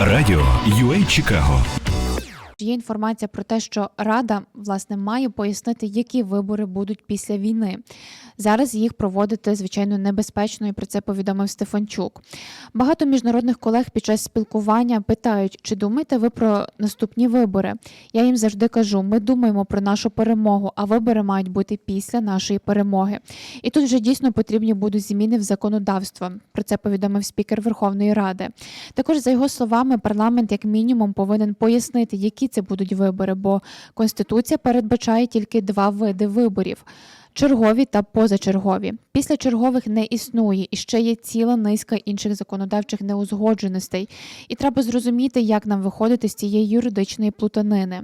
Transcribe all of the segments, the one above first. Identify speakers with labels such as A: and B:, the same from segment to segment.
A: Радіо UA Чикаго
B: Є інформація про те, що Рада власне має пояснити, які вибори будуть після війни. Зараз їх проводити звичайно небезпечно, і про це повідомив Стефанчук. Багато міжнародних колег під час спілкування питають, чи думаєте ви про наступні вибори? Я їм завжди кажу: ми думаємо про нашу перемогу, а вибори мають бути після нашої перемоги. І тут вже дійсно потрібні будуть зміни в законодавство. Про це повідомив спікер Верховної Ради. Також, за його словами, парламент як мінімум повинен пояснити, які це будуть вибори, бо конституція передбачає тільки два види виборів. Чергові та позачергові. Після чергових не існує і ще є ціла низка інших законодавчих неузгодженостей. І треба зрозуміти, як нам виходити з цієї юридичної плутанини.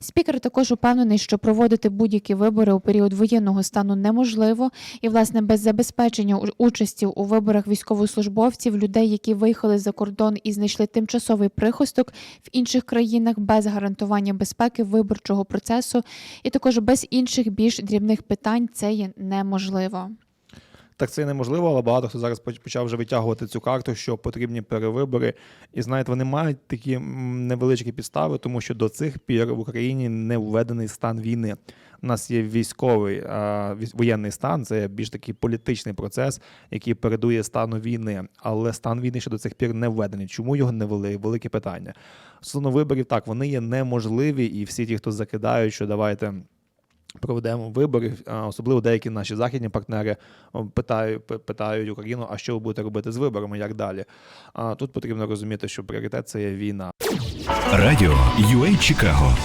B: Спікер також упевнений, що проводити будь-які вибори у період воєнного стану неможливо, і власне без забезпечення участі у виборах військовослужбовців, людей, які виїхали за кордон і знайшли тимчасовий прихисток в інших країнах без гарантування безпеки виборчого процесу, і також без інших більш дрібних питань це є неможливо.
C: Так це неможливо, але багато хто зараз почав вже витягувати цю карту, що потрібні перевибори. І знаєте, вони мають такі невеличкі підстави, тому що до цих пір в Україні не введений стан війни. У нас є військовий а, воєнний стан, це більш такий політичний процес, який передує стану війни. Але стан війни ще до цих пір не введений. Чому його не ввели? Велике питання. Стосовно виборів, так вони є неможливі, і всі ті, хто закидають, що давайте. Проведемо вибори, особливо деякі наші західні партнери питають, питають Україну, а що ви будете робити з виборами, як далі. А тут потрібно розуміти, що пріоритет це є війна.
A: Радіо UA Чикаго